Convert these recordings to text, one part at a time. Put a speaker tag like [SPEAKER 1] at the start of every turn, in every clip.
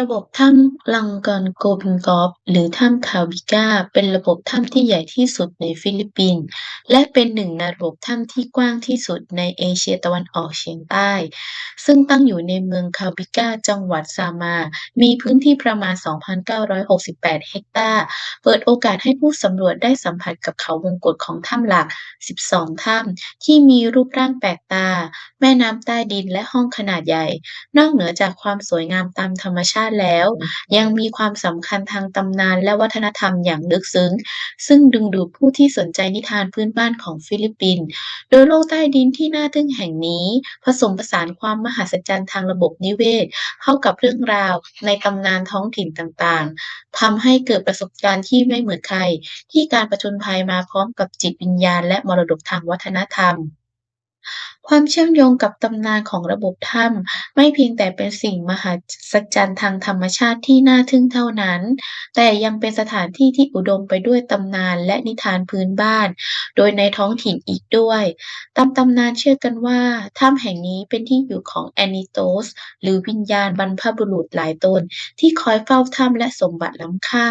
[SPEAKER 1] ระบบถ้ำลังกอนโกบิงกอฟ หรือถ้ำคาวิก้า เป็นระบบถ้ำที่ใหญ่ที่สุดในฟิลิปปินส์และเป็นหนึ่งในระบบถ้ำที่กว้างที่สุดในเอเชียตะวันออกเฉียงใต้ ซึ่งตั้งอยู่ในเมืองคาวิก้า จังหวัดซามา มีพื้นที่ประมาณ 2,968 เฮกตาร์ เปิดโอกาสให้ผู้สำรวจได้สัมผัสกับเขาวงกตของถ้ำหลัก 12 ถ้ำที่มีรูปร่างแปลกตา แม่น้ำใต้ดินและห้องขนาดใหญ่ นอกเหนือจากความสวยงามตามธรรมชาติแล้ว ยังมีความสำคัญทางตำนานและวัฒนธรรมอย่างลึกซึ้ง ซึ่งดึงดูดผู้ที่สนใจนิทานพื้นบ้านของฟิลิปปินส์โดยโลกใต้ดินที่น่าทึ่งแห่งนี้ ผสมผสานความมหัศจรรย์ทางระบบนิเวศ เข้ากับเรื่องราวในตำนานท้องถิ่นต่างๆทำให้เกิดประสบการณ์ที่ไม่เหมือนใคร ที่การผจญภัยมาพร้อมกับจิตวิญญาณและมรดกทางวัฒนธรรม ความเชื่อมโยงกับตำนานของระบบถ้ำไม่เพียงแต่เป็นสิ่งมหัศจรรย์ทางธรรมชาติที่น่าทึ่งเท่านั้น แต่ยังเป็นสถานที่ที่อุดมไปด้วยตำนานและนิทานพื้นบ้าน โดยในท้องถิ่นอีกด้วย ตามตำนานเชื่อกันว่าถ้ำแห่งนี้เป็นที่อยู่ของแอนิโตสหรือวิญญาณบรรพบุรุษหลายตน ที่คอยเฝ้าถ้ำและสมบัติล้ำค่า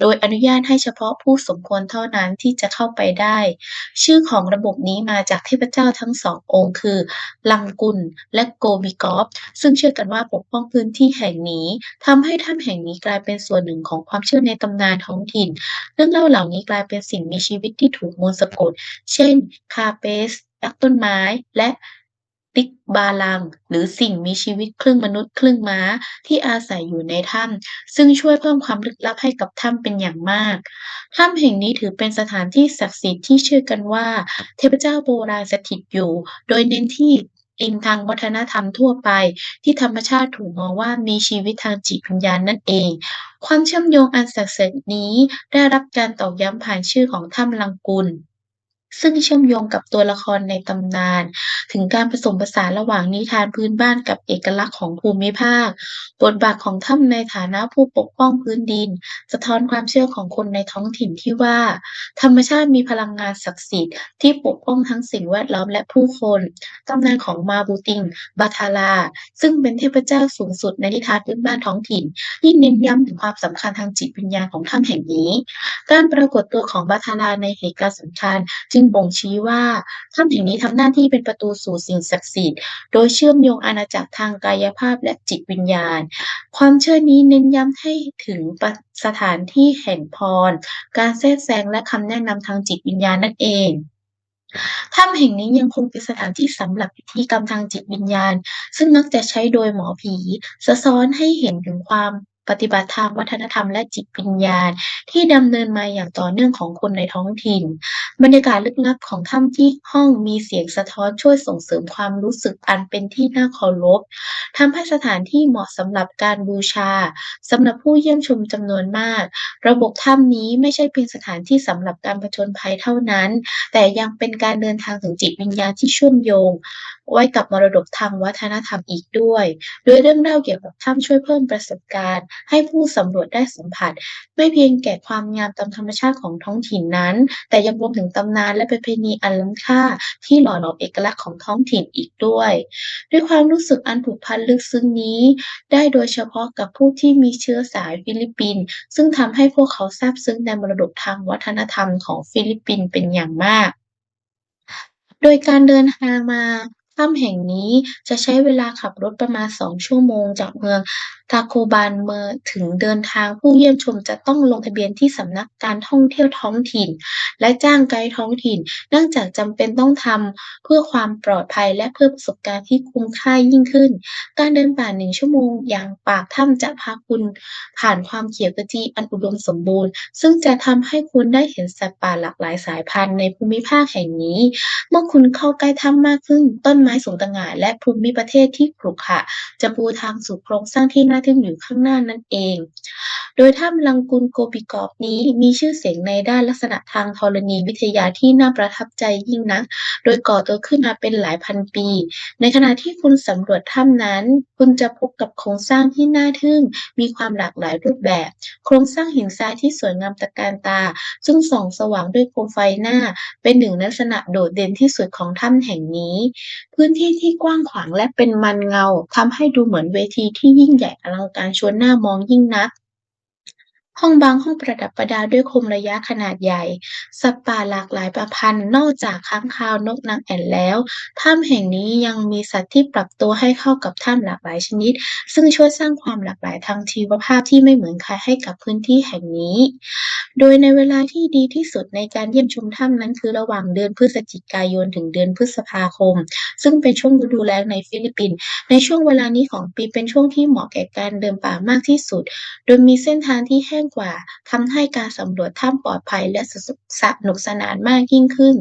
[SPEAKER 1] โดยอนุญาตให้เฉพาะผู้สมควรเท่านั้นที่จะเข้าไปได้ ชื่อของระบบนี้มาจากเทพเจ้าทั้งสององค์คือ ลังกุลและโกบิกอฟซึ่งเชื่อกันว่าปกป้องพื้นที่แห่งนี้ทำให้ถ้ำแห่งนี้กลายเป็นส่วนหนึ่งของความเชื่อในตำนานท้องถิ่น เรื่องเล่าเหล่านี้กลายเป็นสิ่งมีชีวิตที่ถูกมนต์สะกด เช่น คาเปสยักษ์ต้นไม้และติกบาลัง หรือสิ่งมีชีวิตครึ่งมนุษย์ครึ่งม้าที่อาศัยอยู่ในถ้ำซึ่งช่วยเพิ่มความลึกลับให้กับถ้ำเป็นอย่างมาก ถ้ำแห่งนี้ถือเป็นสถานที่ศักดิ์สิทธิ์ที่เชื่อกันว่า เทพเจ้าโบราณสถิตอยู่ โดยเน้นที่อิงทางวัฒนธรรมทั่วไป ที่ธรรมชาติถูกมองว่ามีชีวิตทางจิตวิญญาณนั่นเอง ความเชื่อมโยงอันศักดิ์สิทธิ์นี้ได้รับการตอกย้ำผ่านชื่อของถ้ำลังกุล ซึ่งเชื่อมโยงกับตัวละครในตำนาน ถึงการผสมผสานระหว่างนิทานพื้นบ้านกับเอกลักษณ์ของภูมิภาค บทบาทของถ้ำในฐานะผู้ปกป้องพื้นดิน สะท้อนความเชื่อของคนในท้องถิ่นที่ว่า ธรรมชาติมีพลังงานศักดิ์สิทธิ์ที่ปกป้องทั้งสิ่งแวดล้อมและผู้คนตำนานของมาบูติง บาทารา ซึ่งเป็นเทพเจ้าสูงสุดในนิทานพื้นบ้านท้องถิ่น ที่เน้นย้ำถึงความสำคัญทางจิตวิญญาณของถ้ำแห่งนี้ การปรากฏตัวของบาทาราในเหตุการณ์สำคัญจึงบ่งชี้ว่าถ้ำแห่งนี้ทำหน้าที่เป็นประตูสู่สิ่งศักดิ์สิทธิ์ โดยเชื่อมโยงอาณาจักรทางกายภาพและจิตวิญญาณ ความเชื่อนี้เน้นย้ำให้ถึงสถานที่แห่งพร การแทรกแซงและคำแนะนำทางจิตวิญญาณนั่นเองถ้ำแห่งนี้ยังคงเป็นสถานที่สำหรับพิธีกรรมทางจิตวิญญาณ ซึ่งมักจะใช้โดยหมอผี สะท้อนให้เห็นถึงความ ปฏิบัติทางวัฒนธรรมและจิตวิญญาณ ที่ดำเนินมาอย่างต่อเนื่องของคนในท้องถิ่น บรรยากาศลึกลับของถ้ำที่ห้องมีเสียงสะท้อนช่วยส่งเสริมความรู้สึกอันเป็นที่น่าเคารพทำให้สถานที่เหมาะสำหรับการบูชาสำหรับผู้เยี่ยมชมจำนวนมาก ระบบถ้ำนี้ไม่ใช่เพียงสถานที่สำหรับการผจญภัยเท่านั้น แต่ยังเป็นการเดินทางถึงจิตวิญญาณที่เชื่อมโยง ไว้กับมรดกทางวัฒนธรรมอีกด้วย โดยเรื่องเล่าเกี่ยวกับถ้ำช่วยเพิ่มประสบการณ์ ให้ผู้สำรวจได้สัมผัส ไม่เพียงแก่ความงามตามธรรมชาติของท้องถิ่นนั้น แต่ยังรวมถึงตำนานและประเพณีอันล้ำค่า ที่หล่อหลอมเอกลักษณ์ของท้องถิ่นอีกด้วย ด้วยความรู้สึกอันผูกพันลึกซึ้งนี้ ได้โดยเฉพาะกับผู้ที่มีเชื้อสายฟิลิปปินส์ซึ่งทำให้พวกเขาซาบซึ้งในมรดกทางวัฒนธรรมของฟิลิปปินส์เป็นอย่างมาก โดยการเดินทางมา ถ้ำแห่งนี้จะใช้เวลาขับรถประมาณ 2 ชั่วโมงจากเมืองทาโคบานเมื่อถึงเดินทาง ผู้เยี่ยมชมจะต้องลงทะเบียนที่สำนักการท่องเที่ยวท้องถิ่น และจ้างไกด์ท้องถิ่น เนื่องจากจำเป็นต้องทำเพื่อความปลอดภัยและเพื่อประสบการณ์ที่คุ้มค่ายิ่งขึ้น การเดินป่า 1 ชั่วโมงอย่างปากถ้ำจะพาคุณผ่านความเขียวขจีอันอุดมสมบูรณ์ ซึ่งจะทำให้คุณได้เห็นสัตว์ป่าหลากหลายสายพันธุ์ในภูมิภาคแห่งนี้ เมื่อคุณเข้าใกล้ถ้ำมากขึ้นต้นไม้สูงตะหง่าและภูมิประเทศที่ขรุขระจะปูทางสู่โครงสร้างที่น่าทึ่งอยู่ข้างหน้านั่นเอง โดยถ้ำลังกุนโกบิกอบนี้มีชื่อเสียงในด้านลักษณะทางธรณีวิทยาที่น่าประทับใจยิ่งนัก โดยก่อตัวขึ้นมาเป็นหลายพันปี ในขณะที่คุณสำรวจถ้ำนั้น คุณจะพบกับโครงสร้างที่น่าทึ่ง มีความหลากหลายรูปแบบ โครงสร้างหินทรายที่สวยงามตะการตา ซึ่งส่องสว่างด้วยโคมไฟหน้า เป็นหนึ่งลักษณะโดดเด่นที่สุดของถ้ำแห่งนี้พื้นที่ที่กว้างขวางและเป็นมันเงาทำให้ดูเหมือนเวทีที่ยิ่งใหญ่อลังการชวนน่ามองยิ่งนัก ห้องบางห้องประดับประดาด้วยโคมระยะขนาดใหญ่ สัตว์ป่าหลากหลายประพันธ์นอกจากค้างคาวนกนางแอ่นแล้ว ถ้ำแห่งนี้ยังมีสัตว์ที่ปรับตัวให้เข้ากับถ้ำหลากหลายชนิด ซึ่งช่วยสร้างความหลากหลายทางชีวภาพที่ไม่เหมือนใครให้กับพื้นที่แห่งนี้ โดยในเวลาที่ดีที่สุดในการเยี่ยมชมถ้ำนั้นคือระหว่างเดือนพฤศจิกายนถึงเดือนพฤษภาคม ซึ่งเป็นช่วงฤดูแล้งในฟิลิปปินส์ ในช่วงเวลานี้ของปีเป็นช่วงที่เหมาะแก่การเดินป่ามากที่สุด โดยมีเส้นทางที่แห้งกว่าทำให้การสำรวจถ้ำปลอดภัยและสสุสนุกสนานมากยิ่งขึ้น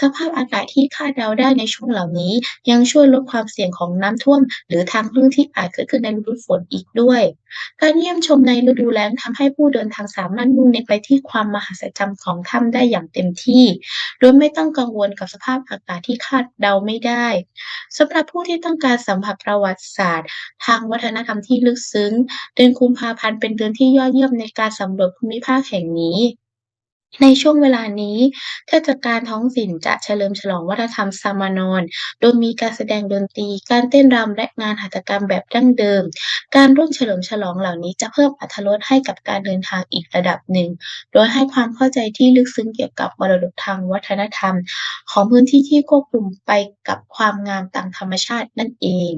[SPEAKER 1] สภาพอากาศที่คาดเดาได้ในช่วงเหล่านี้ยังช่วยลดความเสี่ยงของน้ำท่วม หรือทางลื่นที่อาจเกิดขึ้นในฤดูฝนอีกด้วย การเยี่ยมชมในฤดูแล้งทำให้ผู้เดินทางสามารถมุ่งเน้นไปที่ความมหัศจรรย์ของถ้ำได้อย่างเต็มที่ โดยไม่ต้องกังวลกับสภาพอากาศที่คาดเดาไม่ได้สำหรับผู้ที่ต้องการสัมผัสประวัติศาสตร์ ทางวัฒนธรรมที่ลึกซึ้ง เดือนกุมภาพันธ์เป็นเดือนที่ยอดเยี่ยมในการสำรวจภูมิภาคแห่งนี้ ในช่วงเวลานี้ เทศกาลท้องถิ่นจะเฉลิมฉลองวัฒนธรรมซามานอน โดยมีการแสดงดนตรี การเต้นรำ และงานหัตถกรรมแบบดั้งเดิม การร่วมเฉลิมฉลองเหล่านี้จะเพิ่มอรรถรสให้กับการเดินทางอีกระดับหนึ่ง โดยให้ความเข้าใจที่ลึกซึ้งเกี่ยวกับมรดกทางวัฒนธรรม ของพื้นที่ที่ควบคุมไปกับความงามตามธรรมชาตินั่นเอง